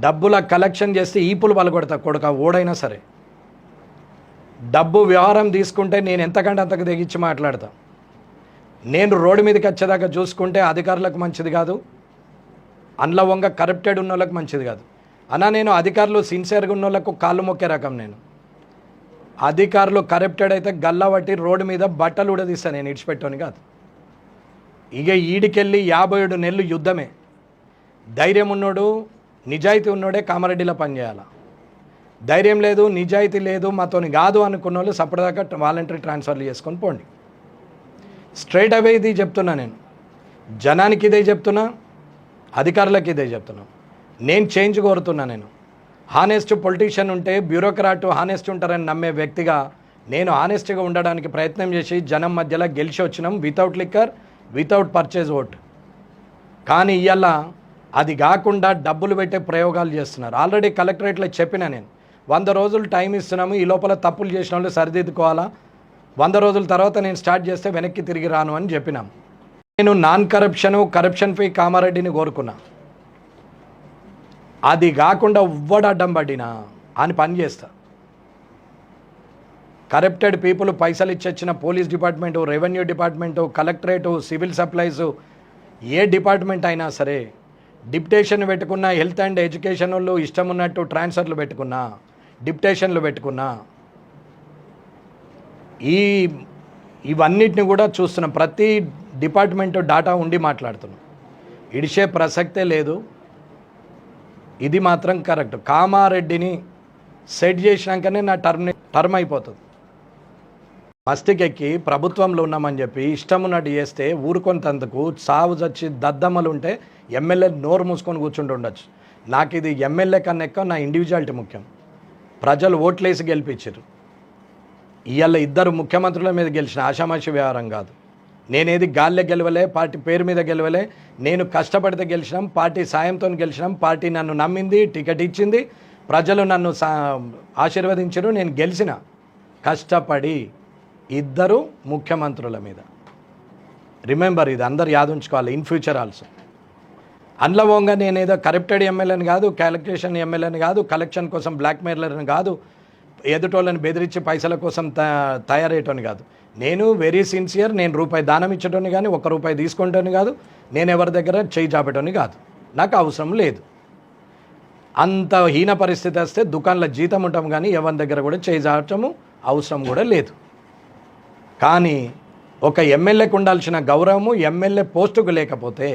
డబ్బుల కలెక్షన్ చేస్తే ఈపులు పలగొడతా కొడుక ఓడైనా సరే. డబ్బు వ్యవహారం తీసుకుంటే నేను ఎంతకంటే అంతకు తెగించి మాట్లాడతా. నేను రోడ్డు మీదకి వచ్చేదాకా చూసుకుంటే అధికారులకు మంచిది కాదు. అందులో వంగ కరప్టెడ్ ఉన్న వాళ్ళకి మంచిది కాదు. అన్నా నేను అధికారులు సిన్సియర్గా ఉన్న వాళ్ళకు కాళ్ళు మొక్కే రకం నేను. అధికారులు కరప్టెడ్ అయితే గల్లబట్టి రోడ్డు మీద బట్టలు ఉడదీస్తాను నేను ఇడిచిపెట్టాను కాదు. ఇక ఈడికెళ్ళి యాభై ఏడు నెలలు యుద్ధమే. ధైర్యం ఉన్నోడు నిజాయితీ ఉన్నోడే కామారెడ్డిలో పనిచేయాలి? ధైర్యం లేదు నిజాయితీ లేదు మాతోని కాదు అనుకున్న వాళ్ళు సపరేదాకా వాలంటరీ ట్రాన్స్ఫర్లు చేసుకొని పోండి. స్ట్రైట్ అవే ఇది చెప్తున్నా నేను. జనానికి ఇదే చెప్తున్నా అధికారులకు ఇదే చెప్తున్నా. నేను చేంజ్ కోరుతున్నా నేను. హానెస్ట్ పొలిటీషియన్ ఉంటే బ్యూరోక్రాట్ హానెస్ట్ ఉంటారని నమ్మే వ్యక్తిగా నేను హానెస్ట్గా ఉండడానికి ప్రయత్నం చేసి జనం మధ్యలో గెలిచి వచ్చినాం without liquor without purchase vote. కానీ ఇవాళ అది కాకుండా డబ్బులు పెట్టే ప్రయోగాలు చేస్తున్నారు. ఆల్రెడీ కలెక్టరేట్లో చెప్పిన నేను వంద రోజులు టైం ఇస్తున్నాము ఈ లోపల తప్పులు చేసిన వాళ్ళు సరిదిద్దుకోవాలా? వంద రోజుల తర్వాత నేను స్టార్ట్ చేస్తే వెనక్కి తిరిగి రాను అని చెప్పినాం. నేను నాన్ కరప్షను కరప్షన్ ఫ్రీ కామారెడ్డిని కోరుకున్నా. అది కాకుండా ఉవ్వడు అడ్డం పడినా అని పని చేస్తా. కరప్టెడ్ పీపుల్ పైసలు ఇచ్చొచ్చిన police department revenue department collectorate civil supplies ఏ డిపార్ట్మెంట్ అయినా సరే డిప్టేషన్ పెట్టుకున్న హెల్త్ అండ్ ఎడ్యుకేషన్ వాళ్ళు ఇష్టం ఉన్నట్టు ట్రాన్స్ఫర్లు పెట్టుకున్నా డిప్టేషన్లు పెట్టుకున్నా ఈ ఇవన్నిటిని కూడా చూస్తున్నాం. ప్రతి డిపార్ట్మెంట్ డాటా ఉండి మాట్లాడుతున్నాం. ఇడిచే ప్రసక్తే లేదు. ఇది మాత్రం కరెక్ట్. కామారెడ్డిని సెట్ చేసినాకనే నా టర్మ్ టర్మ్ అయిపోతుంది. మస్తికెక్కి ప్రభుత్వంలో ఉన్నామని చెప్పి ఇష్టం ఉన్నట్టు చేస్తే ఊరుకొంతందుకు సావు చచ్చి దద్దమ్మలు ఉంటే ఎమ్మెల్యే నోరు మూసుకొని కూర్చుంటూ ఉండొచ్చు. నాకు ఇది ఎమ్మెల్యే కన్నా ఎక్కువ నా ఇండివిజువాలిటీ ముఖ్యం. ప్రజలు ఓట్లేసి గెలిపించారు. ఇవాళ ఇద్దరు ముఖ్యమంత్రుల మీద గెలిచిన ఆషామాషి వ్యవహారం కాదు. నేనేది గాల్లే గెలవలే పార్టీ పేరు మీద గెలవలే నేను కష్టపడితే గెలిచినాం పార్టీ సాయంతో గెలిచినాం పార్టీ నన్ను నమ్మింది టికెట్ ఇచ్చింది ప్రజలు నన్ను సా ఆశీర్వదించారు నేను గెలిచిన. కష్టపడి ఇద్దరు ముఖ్యమంత్రుల మీద. రిమెంబర్ ఇది అందరు యాదుంచుకోవాలి ఇన్ ఫ్యూచర్ ఆల్సో అందులో నేను ఏదో కరప్టెడ్ ఎమ్మెల్యేని కాదు క్యాలిక్యులేషన్ ఎమ్మెల్యేని కాదు కలెక్షన్ కోసం బ్లాక్మెయిలర్ని కాదు ఎదుటోళ్ళని బెదిరించి పైసల కోసం త తయారయ్యేటోని కాదు. నేను వెరీ సిన్సియర్ నేను రూపాయి దానం ఇచ్చేటోని కానీ ఒక్క రూపాయి తీసుకుంటోని కాదు నేను ఎవరి దగ్గర చేయి చాపేటోని కాదు. నాకు అవసరం లేదు. అంత హీన పరిస్థితి వస్తే దుకాణంలో జీతం ఉంటాం కానీ ఎవరి దగ్గర కూడా చేయి చాపటము అవసరం కూడా లేదు. కానీ ఒక ఎమ్మెల్యేకు ఉండాల్సిన గౌరవము ఎమ్మెల్యే పోస్టుకు లేకపోతే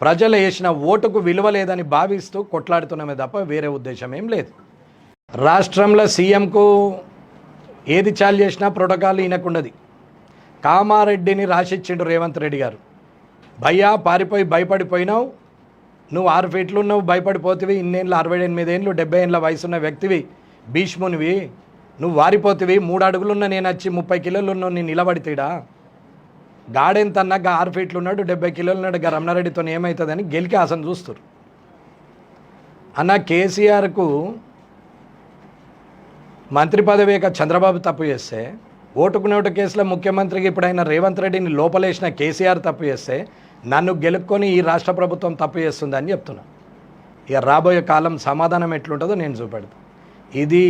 ప్రజలు వేసిన ఓటుకు విలువ లేదని భావిస్తూ కొట్లాడుతున్నామే తప్ప వేరే ఉద్దేశం ఏం లేదు. రాష్ట్రంలో సీఎంకు ఏది చాలు చేసినా ప్రోటోకాల్ ఈయనకుండది. కామారెడ్డిని రాసిచ్చిండు రేవంత్ రెడ్డి గారు. భయ్యా పారిపోయి భయపడిపోయినావు. నువ్వు ఆరు ఫీట్లు ఉన్నావు భయపడిపోతివి. ఇన్నేళ్ళు అరవై ఎనిమిది ఏళ్ళు డెబ్బై ఏళ్ళ వయసున్న వ్యక్తివి భీష్మునివి. నువ్వు వారిపోతివి మూడు అడుగులున్న నేను వచ్చి ముప్పై కిలోలు ఉన్న నేను నిలబడితేడా? గాడెంతన్నా అన్నాక ఆరు ఫీట్లు ఉన్నాడు డెబ్బై కిలోలు ఉన్నాడు గా రమణారెడ్డితో ఏమవుతుందని గెలికి ఆసన చూస్తారు అన్న కేసీఆర్కు మంత్రి పదవి యొక్క చంద్రబాబు తప్పు చేస్తే ఓటుకు నోటు కేసులో ముఖ్యమంత్రికి ఇప్పుడైన రేవంత్ రెడ్డిని లోపలేసిన కేసీఆర్ తప్పు చేస్తే నన్ను గెలుక్కొని ఈ రాష్ట్ర ప్రభుత్వం తప్పు చేస్తుందని చెప్తున్నా. ఇక రాబోయే కాలం సమాధానం ఎట్లుంటుందో నేను చూపెడతాను ఇది